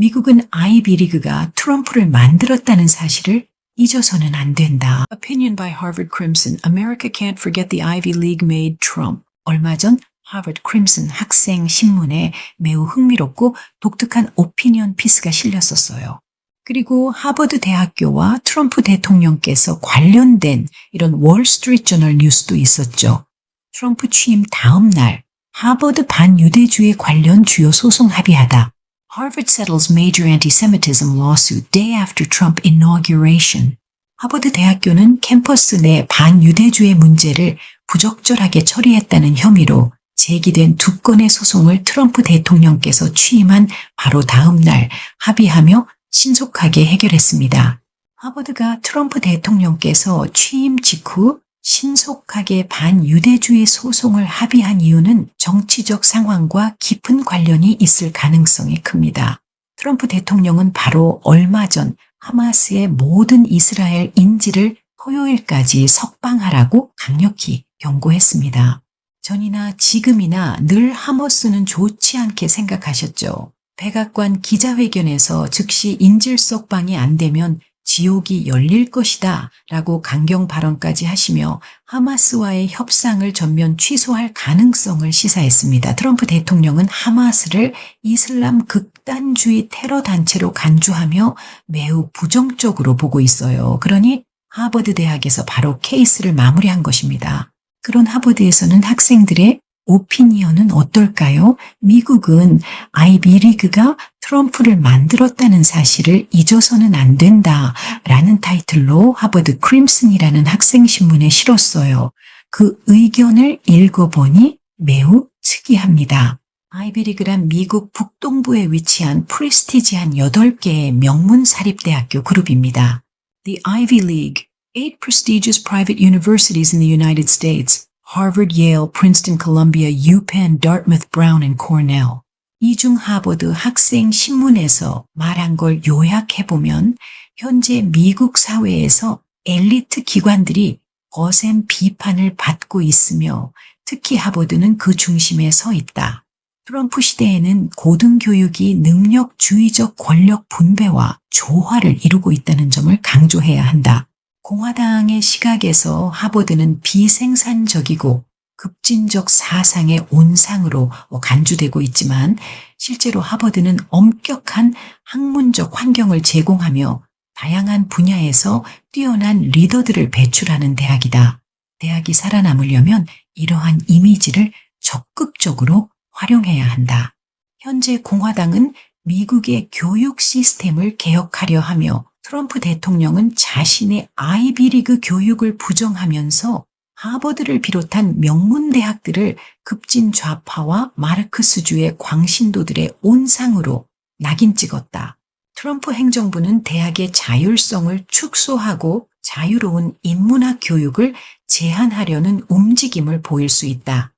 미국은 아이비리그가 트럼프를 만들었다는 사실을 잊어서는 안 된다. Opinion by Harvard Crimson. America can't forget the Ivy League made Trump. 얼마 전 하버드 크림슨 학생 신문에 매우 흥미롭고 독특한 오피니언 피스가 실렸었어요. 그리고 하버드 대학교와 트럼프 대통령께서 관련된 이런 월스트리트 저널 뉴스도 있었죠. 트럼프 취임 다음 날 하버드 반유대주의 관련 주요 소송 합의하다. Harvard settles major anti-Semitism lawsuit day after Trump inauguration. 하버드 대학교는 캠퍼스 내 반유대주의 문제를 부적절하게 처리했다는 혐의로 제기된 두 건의 소송을 트럼프 대통령께서 취임한 바로 다음 날 합의하며 신속하게 해결했습니다. 하버드가 트럼프 대통령께서 취임 직후 신속하게 반유대주의 소송을 합의한 이유는 정치적 상황과 깊은 관련이 있을 가능성이 큽니다. 트럼프 대통령은 바로 얼마 전 하마스의 모든 이스라엘 인지를 토요일까지 석방하라고 강력히 경고했습니다. 전이나 지금이나 늘 하머스는 좋지 않게 생각하셨죠. 백악관 기자회견에서 즉시 인질 석방이 안 되면 지옥이 열릴 것이다 라고 강경 발언까지 하시며 하마스와의 협상을 전면 취소할 가능성을 시사했습니다. 트럼프 대통령은 하마스를 이슬람 극단주의 테러 단체로 간주하며 매우 부정적으로 보고 있어요. 그러니 하버드 대학에서 바로 케이스를 마무리한 것입니다. 그런 하버드에서는 학생들의 오피니언은 어떨까요? 미국은 아이비 리그가 트럼프를 만들었다는 사실을 잊어서는 안 된다 라는 타이틀로 하버드 크림슨이라는 학생 신문에 실었어요. 그 의견을 읽어보니 매우 특이합니다. 아이비리그란 미국 북동부에 위치한 프레스티지한 8개의 명문 사립대학교 그룹입니다. The Ivy League, eight prestigious private universities in the United States, Harvard, Yale, Princeton, Columbia, UPenn, Dartmouth, Brown, and Cornell. 이중 하버드 학생 신문에서 말한 걸 요약해보면 현재 미국 사회에서 엘리트 기관들이 거센 비판을 받고 있으며 특히 하버드는 그 중심에 서 있다. 트럼프 시대에는 고등교육이 능력주의적 권력 분배와 조화를 이루고 있다는 점을 강조해야 한다. 공화당의 시각에서 하버드는 비생산적이고 급진적 사상의 온상으로 간주되고 있지만 실제로 하버드는 엄격한 학문적 환경을 제공하며 다양한 분야에서 뛰어난 리더들을 배출하는 대학이다. 대학이 살아남으려면 이러한 이미지를 적극적으로 활용해야 한다. 현재 공화당은 미국의 교육 시스템을 개혁하려 하며 트럼프 대통령은 자신의 아이비리그 교육을 부정하면서 하버드를 비롯한 명문 대학들을 급진 좌파와 마르크스주의 광신도들의 온상으로 낙인 찍었다. 트럼프 행정부는 대학의 자율성을 축소하고 자유로운 인문학 교육을 제한하려는 움직임을 보일 수 있다.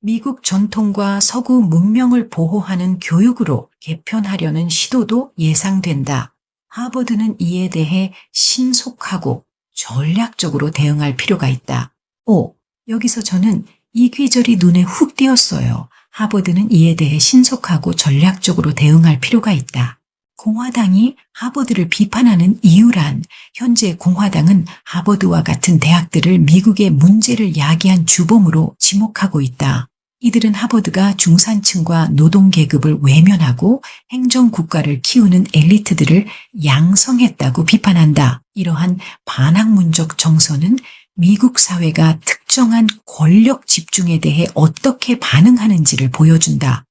미국 전통과 서구 문명을 보호하는 교육으로 개편하려는 시도도 예상된다. 하버드는 이에 대해 신속하고 전략적으로 대응할 필요가 있다. 오, 여기서 저는 이 귀절이 눈에 훅 띄었어요. 하버드는 이에 대해 신속하고 전략적으로 대응할 필요가 있다. 공화당이 하버드를 비판하는 이유란 현재 공화당은 하버드와 같은 대학들을 미국의 문제를 야기한 주범으로 지목하고 있다. 이들은 하버드가 중산층과 노동계급을 외면하고 행정국가를 키우는 엘리트들을 양성했다고 비판한다. 이러한 반학문적 정서는 미국 사회가 특정한 권력 집중에 대해 어떻게 반응하는지를 보여준다.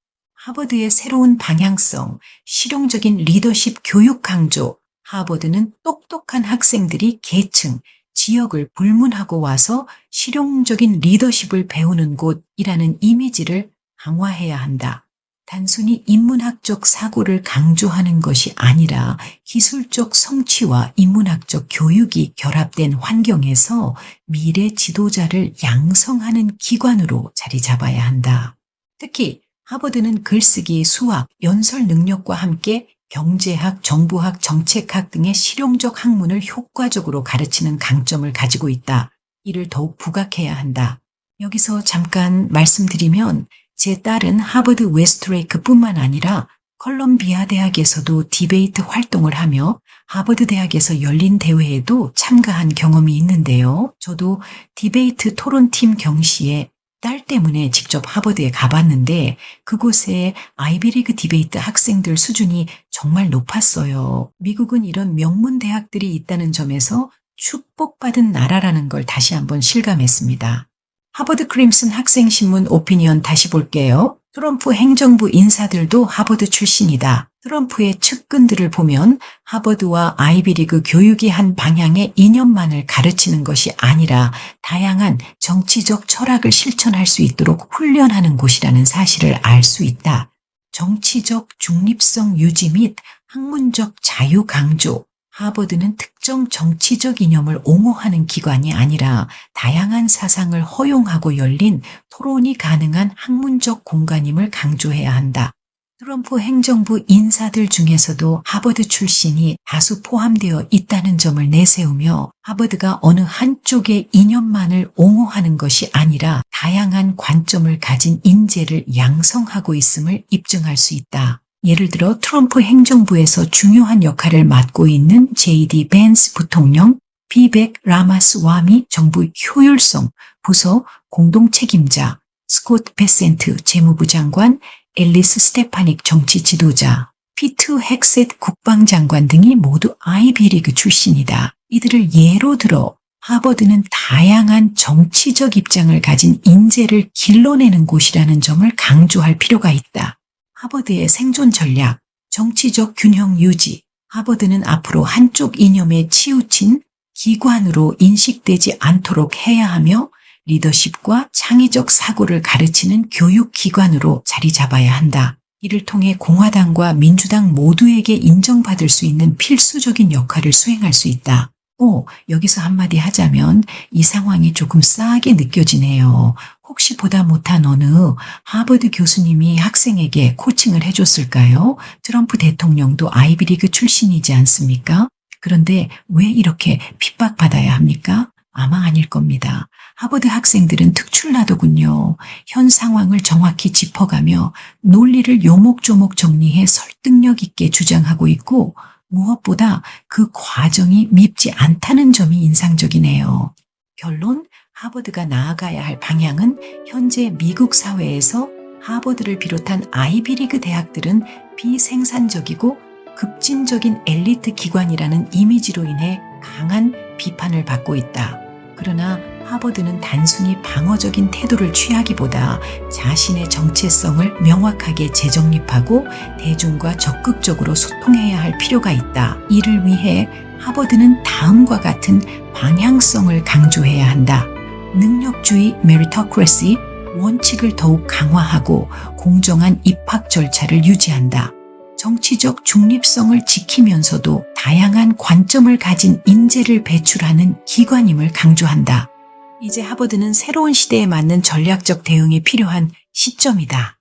하버드의 새로운 방향성, 실용적인 리더십 교육 강조, 하버드는 똑똑한 학생들이 계층, 지역을 불문하고 와서 실용적인 리더십을 배우는 곳이라는 이미지를 강화해야 한다. 단순히 인문학적 사고를 강조하는 것이 아니라 기술적 성취와 인문학적 교육이 결합된 환경에서 미래 지도자를 양성하는 기관으로 자리 잡아야 한다. 특히 하버드는 글쓰기, 수학, 연설 능력과 함께 경제학, 정부학, 정책학 등의 실용적 학문을 효과적으로 가르치는 강점을 가지고 있다. 이를 더욱 부각해야 한다. 여기서 잠깐 말씀드리면 제 딸은 하버드 웨스트레이크뿐만 아니라 컬럼비아 대학에서도 디베이트 활동을 하며 하버드 대학에서 열린 대회에도 참가한 경험이 있는데요. 저도 디베이트 토론팀 경시에 딸 때문에 직접 하버드에 가봤는데 그곳에 아이비리그 디베이트 학생들 수준이 정말 높았어요. 미국은 이런 명문 대학들이 있다는 점에서 축복받은 나라라는 걸 다시 한번 실감했습니다. 하버드 크림슨 학생신문 오피니언 다시 볼게요. 트럼프 행정부 인사들도 하버드 출신이다. 트럼프의 측근들을 보면 하버드와 아이비리그 교육이 한 방향의 이념만을 가르치는 것이 아니라 다양한 정치적 철학을 실천할 수 있도록 훈련하는 곳이라는 사실을 알 수 있다. 정치적 중립성 유지 및 학문적 자유 강조. 하버드는 특정 정치적 이념을 옹호하는 기관이 아니라 다양한 사상을 허용하고 열린 토론이 가능한 학문적 공간임을 강조해야 한다. 트럼프 행정부 인사들 중에서도 하버드 출신이 다수 포함되어 있다는 점을 내세우며 하버드가 어느 한쪽의 이념만을 옹호하는 것이 아니라 다양한 관점을 가진 인재를 양성하고 있음을 입증할 수 있다. 예를 들어 트럼프 행정부에서 중요한 역할을 맡고 있는 JD 벤스 부통령, 비백 라마스와미 정부 효율성 부서 공동 책임자, 스콧 베센트 재무부 장관, 앨리스 스테파닉 정치 지도자, 피트 헥셋 국방장관 등이 모두 아이비리그 출신이다. 이들을 예로 들어 하버드는 다양한 정치적 입장을 가진 인재를 길러내는 곳이라는 점을 강조할 필요가 있다. 하버드의 생존 전략, 정치적 균형 유지. 하버드는 앞으로 한쪽 이념에 치우친 기관으로 인식되지 않도록 해야 하며 리더십과 창의적 사고를 가르치는 교육기관으로 자리 잡아야 한다. 이를 통해 공화당과 민주당 모두에게 인정받을 수 있는 필수적인 역할을 수행할 수 있다. 오, 여기서 한마디 하자면 이 상황이 조금 싸하게 느껴지네요. 혹시 보다 못한 어느 하버드 교수님이 학생에게 코칭을 해줬을까요? 트럼프 대통령도 아이비리그 출신이지 않습니까? 그런데 왜 이렇게 핍박받아야 합니까? 아마 아닐 겁니다. 하버드 학생들은 특출나더군요. 현 상황을 정확히 짚어가며 논리를 요목조목 정리해 설득력 있게 주장하고 있고 무엇보다 그 과정이 밉지 않다는 점이 인상적이네요. 결론, 하버드가 나아가야 할 방향은 현재 미국 사회에서 하버드를 비롯한 아이비리그 대학들은 비생산적이고 급진적인 엘리트 기관이라는 이미지로 인해 강한 비판을 받고 있다. 그러나 하버드는 단순히 방어적인 태도를 취하기보다 자신의 정체성을 명확하게 재정립하고 대중과 적극적으로 소통해야 할 필요가 있다. 이를 위해 하버드는 다음과 같은 방향성을 강조해야 한다. 능력주의 메리터크래시 원칙을 더욱 강화하고 공정한 입학 절차를 유지한다. 정치적 중립성을 지키면서도 다양한 관점을 가진 인재를 배출하는 기관임을 강조한다. 이제 하버드는 새로운 시대에 맞는 전략적 대응이 필요한 시점이다.